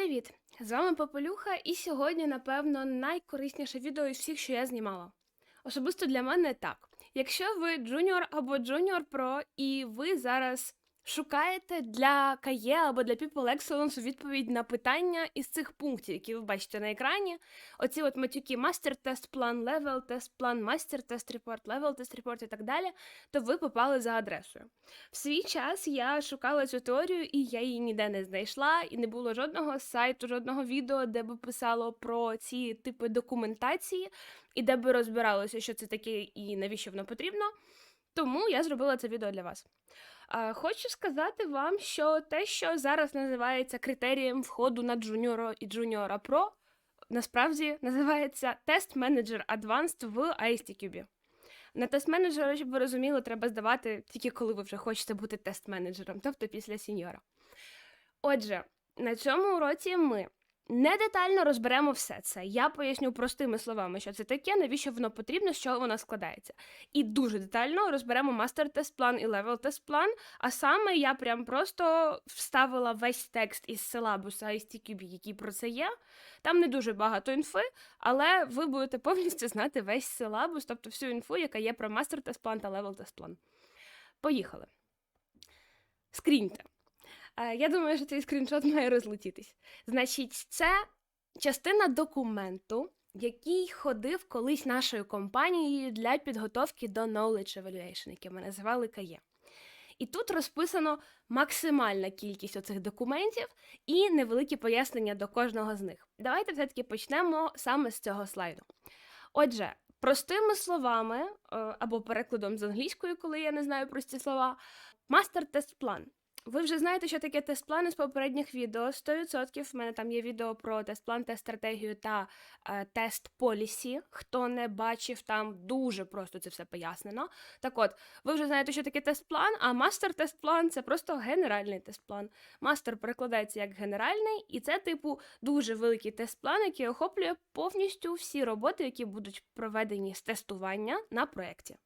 Привіт! З вами Попелюха, і сьогодні, напевно, найкорисніше відео із всіх, що я знімала. Особисто для мене так. Якщо ви джуніор або джуніор про, і ви зараз шукаєте для КАЄ або для People Excellence відповідь на питання із цих пунктів, які ви бачите на екрані, оці от матюки мастер тест план, левел тест план, мастер тест репорт, левел тест репорт і так далі, то ви попали за адресою. В свій час я шукала цю теорію, і я її ніде не знайшла, і не було жодного сайту, жодного відео, де би писало про ці типи документації, і де би розбиралося, що це таке і навіщо воно потрібно. Тому я зробила це відео для вас. Хочу сказати вам, що те, що зараз називається критерієм входу на Junior і Junior Pro, насправді називається Test Manager Advanced в ISTQB. На тест-менеджера, щоб ви розуміли, треба здавати тільки коли ви вже хочете бути тест-менеджером, тобто після сіньора. Отже, на цьому уроці ми не детально розберемо все це. Я поясню простими словами, що це таке, навіщо воно потрібно, з чого воно складається. І дуже детально розберемо мастер-тест-план і левел-тест-план. А саме я прям просто вставила весь текст із силабуса ISTQB, який про це є. Там не дуже багато інфи, але ви будете повністю знати весь силабус, тобто всю інфу, яка є про мастер-тест-план та левел-тест-план. Поїхали. Скріньте. Е, Я думаю, що цей скріншот має розлетітись. Значить, це частина документу, який ходив колись нашою компанією для підготовки до Knowledge Evaluation, яке ми називали КАЄ. І тут розписано максимальна кількість оцих документів і невеликі пояснення до кожного з них. Давайте все-таки почнемо саме з цього слайду. Отже, простими словами е, або перекладом з англійської, коли я не знаю прості слова, мастер-тест-план. Ви вже знаєте, що таке тест-плани з попередніх відео. 100% в мене там є відео про тест-план, тест-стратегію та е, тест-полісі. Хто не бачив, там дуже просто це все пояснено. Так от, ви вже знаєте, що таке тест-план, а мастер-тест-план це просто генеральний тест-план. Мастер перекладається як генеральний, і це, типу, дуже великий тест-план, який охоплює повністю всі роботи, які будуть проведені з тестування на проєкті.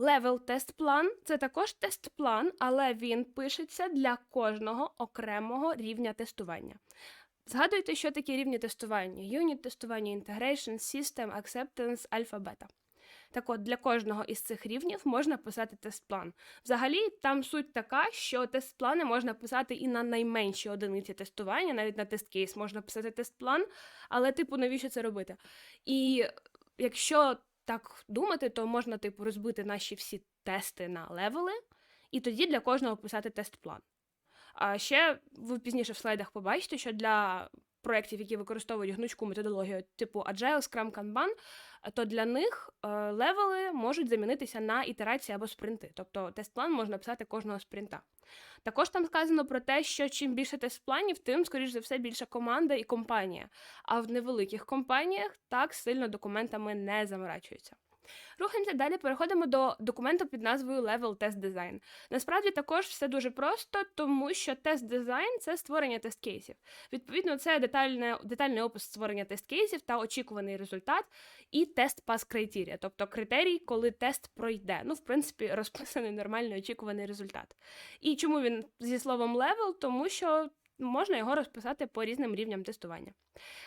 Левел тест-план це також тест-план, але він пишеться для кожного окремого рівня тестування. Згадуйте, що таке рівні тестування: юніт тестування, integration, system, acceptance, альфа, бета. Так от, для кожного із цих рівнів можна писати тест-план. Взагалі, там суть така, що тест-плани можна писати і на найменші одиниці тестування, навіть на тест-кейс можна писати тест-план, але, типу, навіщо це робити? І якщо так думати, то можна, типу, розбити наші всі тести на левели, і тоді для кожного писати тест-план. А ще ви пізніше в слайдах побачите, що для проєктів, які використовують гнучку методологію типу Agile, Scrum, Kanban, то для них е, левели можуть замінитися на ітерації або спринти. Тобто тест-план можна писати кожного спринта. Також там сказано про те, що чим більше тест-планів, тим, скоріш за все, більша команда і компанія. А в невеликих компаніях так сильно документами не заморачуються. Рухаємося далі, переходимо до документу під назвою Level Test Design. Насправді також все дуже просто, тому що тест дизайн це створення тест-кейсів. Відповідно, це детальне, детальний опис створення тест-кейсів та очікуваний результат, і тест пас критерія, тобто критерій, коли тест пройде. Ну, в принципі, розписаний нормальний очікуваний результат. І чому він зі словом level? Тому що. Можна його розписати по різним рівням тестування.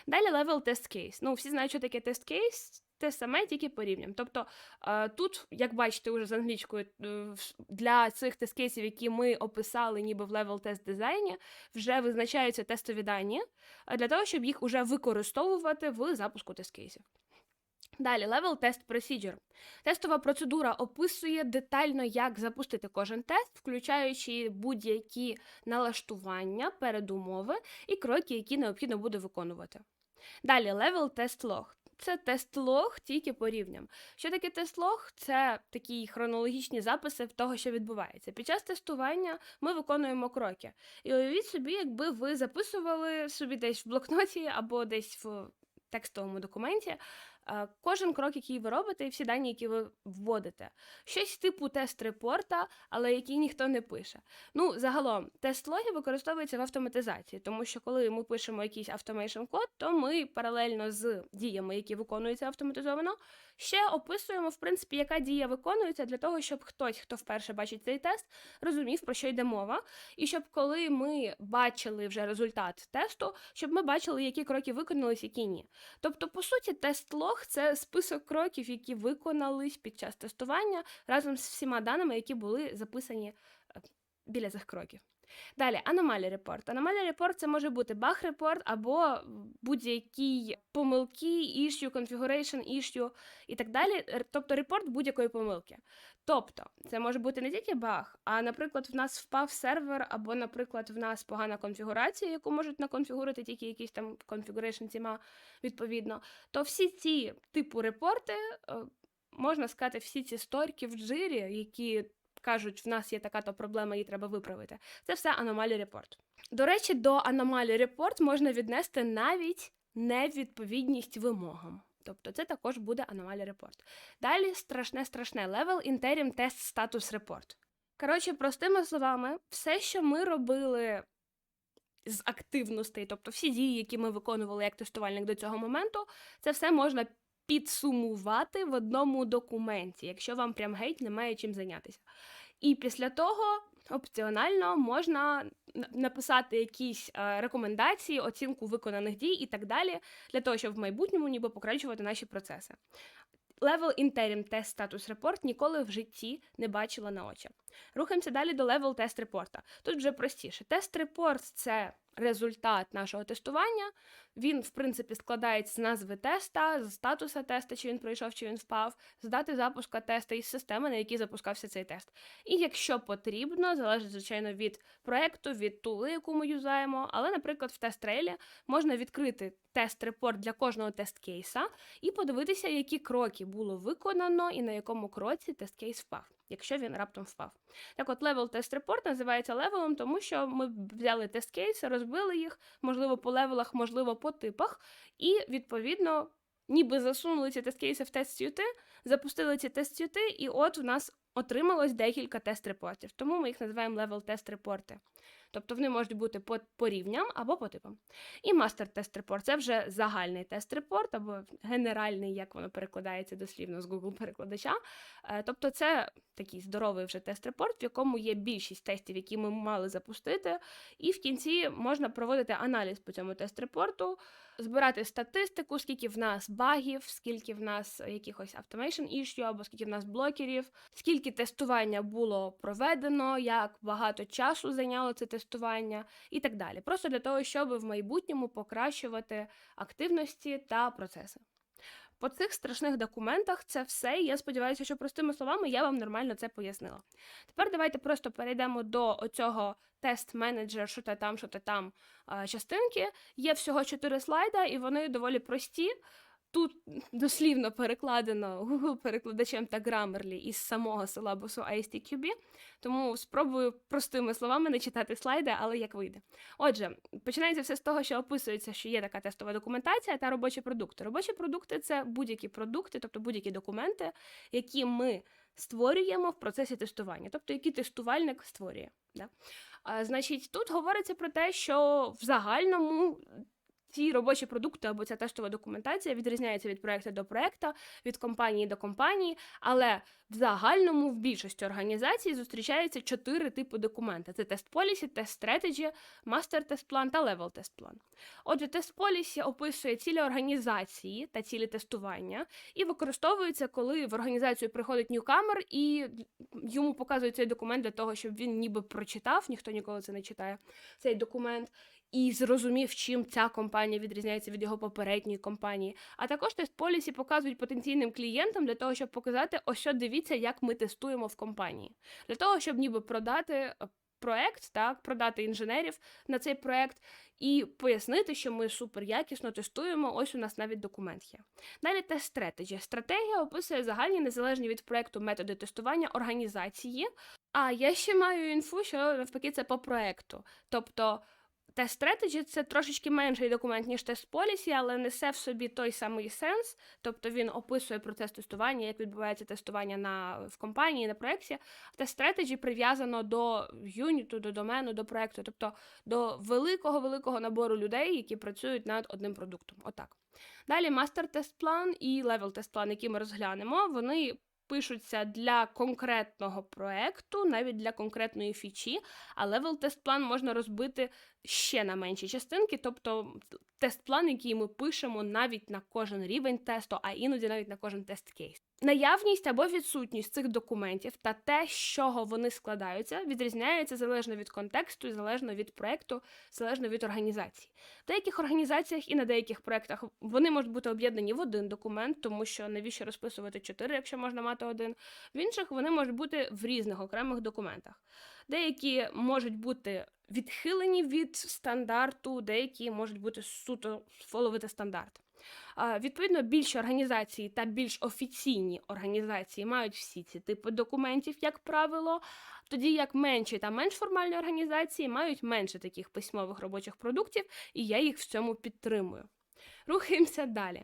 Далі level test case. Ну, всі знають, що таке тест кейс, те саме, тільки по рівням. Тобто е, тут, як бачите, уже з англійською е, для цих тест-кейсів, які ми описали ніби в level тест дизайні, вже визначаються тестові дані е, для того, щоб їх уже використовувати в запуску тест-кейсів. Далі, Level Test Procedure. Тестова процедура описує детально, як запустити кожен тест, включаючи будь-які налаштування, передумови і кроки, які необхідно буде виконувати. Далі, Level Test Log. Це тест-лог тільки по рівням. Що таке тест-лог? Це такі хронологічні записи того, що відбувається. Під час тестування ми виконуємо кроки. І уявіть собі, якби ви записували собі десь в блокноті або десь в текстовому документі кожен крок, який ви робите, і всі дані, які ви вводите. Щось типу тест репорта, але який ніхто не пише. Ну, загалом, тест логи використовується в автоматизації, тому що коли ми пишемо якийсь автомейшн код, то ми паралельно з діями, які виконуються автоматизовано, ще описуємо, в принципі, яка дія виконується для того, щоб хтось, хто вперше бачить цей тест, розумів, про що йде мова, і щоб коли ми бачили вже результат тесту, щоб ми бачили, які кроки виконались, які ні. Тобто, по суті, тест лог це список кроків, які виконались під час тестування разом з всіма даними, які були записані е, біля цих кроків. Далі, аномалі репорт. Аномалі репорт це може бути баг репорт або будь-які помилки, issue, configuration issue і так далі. Тобто репорт будь-якої помилки. Тобто, це може бути не тільки баг, а, наприклад, в нас впав сервер, або, наприклад, в нас погана конфігурація, яку можуть наконфігурити тільки якісь там configuration тіма, відповідно. То всі ці типу репорти, е, можна сказати, всі ці сторіки в джирі, які кажуть, в нас є така-то проблема, її треба виправити. Це все аномалі репорт. До речі, до аномалі репорт можна віднести навіть невідповідність вимогам. Тобто це також буде аномалі репорт. Далі страшне страшне level interim test status report. Коротше, простими словами, все, що ми робили з активностей, тобто всі дії, які ми виконували як тестувальник до цього моменту, це все можна підсумувати в одному документі, якщо вам прям геть немає чим зайнятися. І після того опціонально можна написати якісь е, рекомендації, оцінку виконаних дій і так далі, для того, щоб в майбутньому ніби покращувати наші процеси. Level Interim Test Status Report ніколи в житті не бачила на очі. Рухаємося далі до Level Test Report. Тут вже простіше. Тест репорт це результат нашого тестування. Він, в принципі, складається з назви теста, з статуса теста, чи він пройшов, чи він впав, з дати запуска теста і системи, на якій запускався цей тест. І якщо потрібно, залежить, звичайно, від проекту, від тули, яку ми юзаємо. Але, наприклад, в тест-трейлі можна відкрити тест-репорт для кожного тест-кейса і подивитися, які кроки було виконано і на якому кроці тест-кейс впав, якщо він раптом впав. Так от левел тест репорт називається левелом, тому що ми взяли тест-кейси, розбили їх, можливо, по левелах, можливо, по типах, і відповідно. Ніби засунули ці тест-кейси в тест-сюти, запустили ці тест-сюти, і от у нас отрималось декілька тест-репортів. Тому ми їх називаємо левел тест-репорти. Тобто вони можуть бути по, по рівням або по типам. І мастер тест репорт це вже загальний тест репорт, або генеральний, як воно перекладається дослівно з Google перекладача. Е, Тобто, це такий здоровий вже тест репорт, в якому є більшість тестів, які ми мали запустити. І в кінці можна проводити аналіз по цьому тест репорту, збирати статистику, скільки в нас багів, скільки в нас якихось automation issue, або скільки в нас блокерів, скільки тестування було проведено, як багато часу зайняло це тестування і так далі. Просто для того, щоб в майбутньому покращувати активності та процеси. По цих страшних документах це все. і Я сподіваюся, що простими словами я вам нормально це пояснила. Тепер давайте просто перейдемо до оцього тест-менеджер, що та там, що та там частинки. Є всього чотири слайда, і вони доволі прості. Тут дослівно перекладено Google перекладачем та Grammarly із самого силабусу ISTQB, тому спробую простими словами не читати слайди, але як вийде. Отже, починається все з того, що описується, що є така тестова документація та робочі продукти. Робочі продукти це будь-які продукти, тобто будь-які документи, які ми створюємо в процесі тестування, тобто які тестувальник створює. Да? А, значить, тут говориться про те, що в загальному ці робочі продукти або ця тестова документація відрізняється від проекту до проекту, від компанії до компанії, але в загальному в більшості організацій зустрічаються чотири типи документа: це тест полісі, тест стратегі, мастер тест план та левел тест план. Отже, тест полісі описує цілі організації та цілі тестування і використовується, коли в організацію приходить ньюкамер і йому показують цей документ для того, щоб він ніби прочитав, ніхто ніколи це не читає, цей документ. І зрозумів, чим ця компанія відрізняється від його попередньої компанії. А також тест полісі показують потенційним клієнтам для того, щоб показати, ось що дивіться, як ми тестуємо в компанії. Для того, щоб ніби продати е, проект, так, продати інженерів на цей проект і пояснити, що ми супер якісно тестуємо. Ось у нас навіть документ є. Далі тест стратегі. Стратегія описує загальні незалежні від проекту методи тестування організації. А я ще маю інфу, що навпаки це по проекту. Тобто. Тест Strategy – це трошечки менший документ, ніж тест Policy, але несе в собі той самий сенс, тобто він описує процес тестування, як відбувається тестування на, в компанії, на проєкті. Тест Strategy прив'язано до юніту, до домену, до проєкту, тобто до великого-великого набору людей, які працюють над одним продуктом. Отак. Далі мастер-тест-план і левел-тест-план, які ми розглянемо, вони пишуться для конкретного проекту, навіть для конкретної фічі, а левел тест-план можна розбити ще на менші частинки, тобто тест-план, який ми пишемо навіть на кожен рівень тесту, а іноді навіть на кожен тест-кейс. Наявність або відсутність цих документів та те, з чого вони складаються, відрізняється залежно від контексту, залежно від проекту, залежно від організації. В деяких організаціях і на деяких проектах вони можуть бути об'єднані в один документ, тому що навіщо розписувати чотири, якщо можна мати один. В інших вони можуть бути в різних окремих документах. Деякі можуть бути відхилені від стандарту, деякі можуть бути суто фоловити стандарт. Відповідно, більші організації та більш офіційні організації мають всі ці типи документів, як правило, тоді як менші та менш формальні організації мають менше таких письмових робочих продуктів, і я їх в цьому підтримую. Рухаємося далі.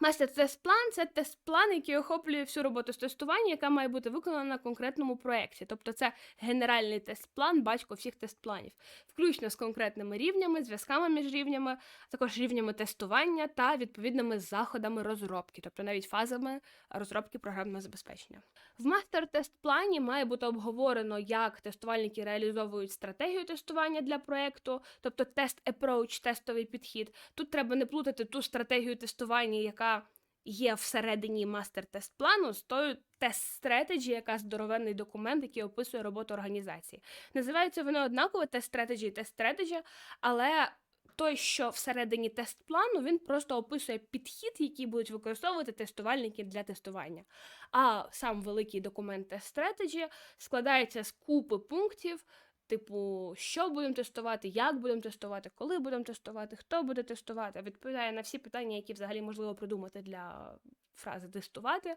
Мастер-тест-план. Мастер-тест-план це тест-план, який охоплює всю роботу з тестування, яка має бути виконана на конкретному проєкті. Тобто це генеральний тест-план, батько всіх тест-планів, включно з конкретними рівнями, зв'язками між рівнями, також рівнями тестування та відповідними заходами розробки, тобто навіть фазами розробки програмного забезпечення. В мастер-тест-плані має бути обговорено, як тестувальники реалізовують стратегію тестування для проєкту, тобто тест-approach, тестовий підхід. Тут треба не плутати ту стратегію тестування, яка є всередині мастер-тест плану з тою тест strategy яка здоровенний документ, який описує роботу організації. Називаються вони однаково тест strategy і тест strategy, але той, що всередині тест плану, він просто описує підхід, який будуть використовувати тестувальники для тестування. А сам великий документ тест strategy складається з купи пунктів. Типу, що будемо тестувати, як будемо тестувати, коли будемо тестувати, хто буде тестувати, відповідає на всі питання, які взагалі можливо придумати для фрази тестувати.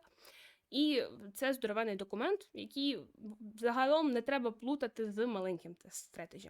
І це здоровений документ, який загалом не треба плутати з маленьким тест strategy.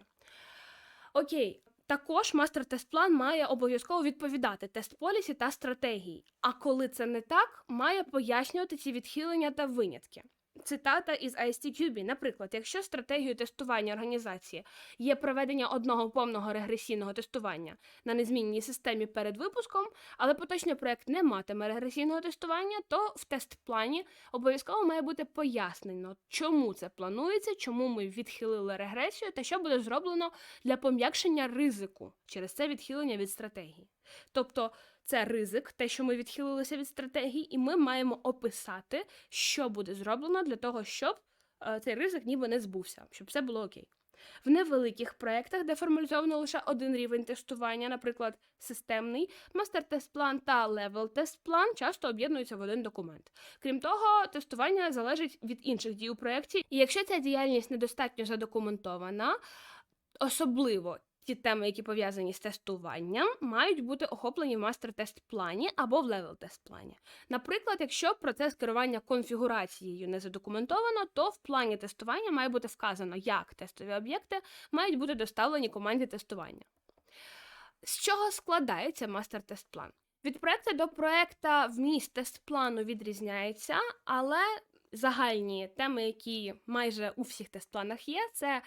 Окей, також мастер-тест-план має обов'язково відповідати тест-полісі та стратегії. А коли це не так, має пояснювати ці відхилення та винятки. Цитата із ISTQB. Наприклад, якщо стратегією тестування організації є проведення одного повного регресійного тестування на незмінній системі перед випуском, але поточний проект не матиме регресійного тестування, то в тест-плані обов'язково має бути пояснено, чому це планується, чому ми відхилили регресію та що буде зроблено для пом'якшення ризику через це відхилення від стратегії. Тобто це ризик, те, що ми відхилилися від стратегії, і ми маємо описати, що буде зроблено для того, щоб е, цей ризик ніби не збувся, щоб все було окей. В невеликих проєктах, де формалізовано лише один рівень тестування, наприклад, системний, мастер-тест-план та левел-тест-план часто об'єднуються в один документ. Крім того, тестування залежить від інших дій у проєкті, і якщо ця діяльність недостатньо задокументована, особливо ті теми, які пов'язані з тестуванням, мають бути охоплені в мастер-тест-плані або в левел-тест-плані. Наприклад, якщо процес керування конфігурацією не задокументовано, то в плані тестування має бути вказано, як тестові об'єкти мають бути доставлені команді тестування. З чого складається мастер-тест-план? Від проекту до проекта вміст тест-плану відрізняється, але загальні теми, які майже у всіх тест-планах є, це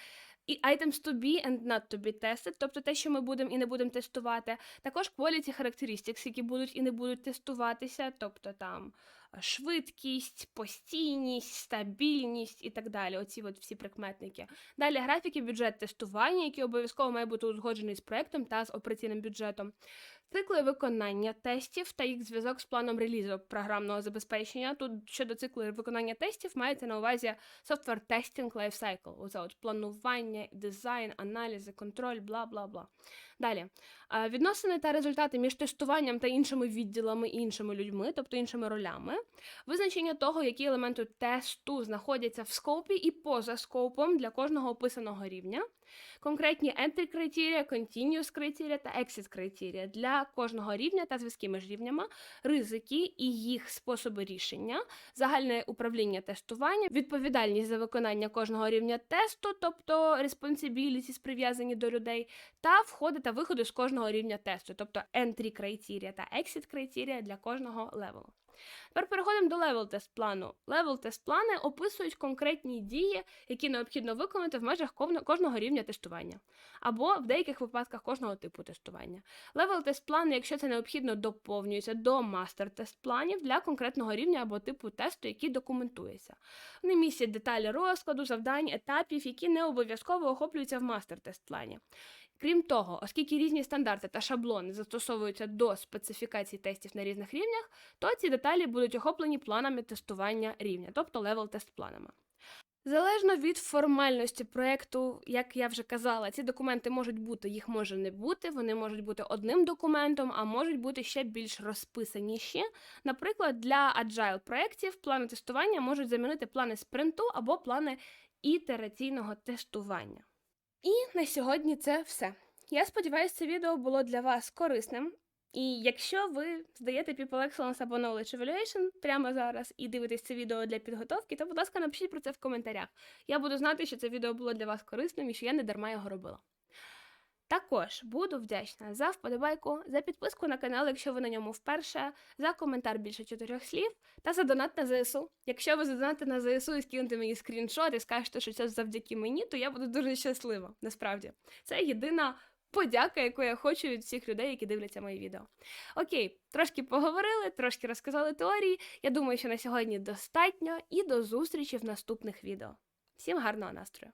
і items to be and not to be tested, тобто те, що ми будемо і не будемо тестувати. Також quality characteristics, які будуть і не будуть тестуватися, тобто там швидкість, постійність, стабільність і так далі. Оці от всі прикметники. Далі графіки, бюджет тестування, який обов'язково має бути узгоджений з проектом та з операційним бюджетом. Цикли виконання тестів та їх зв'язок з планом релізу програмного забезпечення. Тут щодо циклу виконання тестів мається на увазі software testing lifecycle. Оце от планування, дизайн, аналізи, контроль, бла бла бла. Далі відносини та результати між тестуванням та іншими відділами іншими людьми, тобто іншими ролями, визначення того, які елементи тесту знаходяться в скопі і поза скопом для кожного описаного рівня. Конкретні entry критерія, continuous критерія та exit критерія для кожного рівня та зв'язки між рівнями, ризики і їх способи рішення, загальне управління тестування, відповідальність за виконання кожного рівня тесту, тобто responsibilities прив'язані до людей, та входи та виходи з кожного рівня тесту, тобто entry критерія та exit критерія для кожного левелу. Тепер переходимо до левел тест плану. Левел тест плани описують конкретні дії, які необхідно виконати в межах кожного рівня тестування, або в деяких випадках кожного типу тестування. Левел тест плани, якщо це необхідно, доповнюється до мастер тест планів для конкретного рівня або типу тесту, який документується. Вони містять деталі розкладу, завдань, етапів, які не обов'язково охоплюються в мастер тест плані. Крім того, оскільки різні стандарти та шаблони застосовуються до специфікацій тестів на різних рівнях, то ці деталі будуть охоплені планами тестування рівня, тобто левел тест планами. Залежно від формальності проєкту, як я вже казала, ці документи можуть бути, їх може не бути, вони можуть бути одним документом, а можуть бути ще більш розписаніші. Наприклад, для agile проєктів плани тестування можуть замінити плани спринту або плани ітераційного тестування. І на сьогодні це все. Я сподіваюся, це відео було для вас корисним. І якщо ви здаєте People Excellence або Knowledge Evaluation прямо зараз і дивитесь це відео для підготовки, то, будь ласка, напишіть про це в коментарях. Я буду знати, що це відео було для вас корисним і що я не дарма його робила. Також буду вдячна за вподобайку, за підписку на канал, якщо ви на ньому вперше, за коментар більше чотирьох слів та за донат на ЗСУ. Якщо ви задонатите на ЗСУ і скинете мені скріншот і скажете, що це завдяки мені, то я буду дуже щаслива. Насправді, це єдина подяка, яку я хочу від всіх людей, які дивляться мої відео. Окей, трошки поговорили, трошки розказали теорії. Я думаю, що на сьогодні достатньо і до зустрічі в наступних відео. Всім гарного настрою!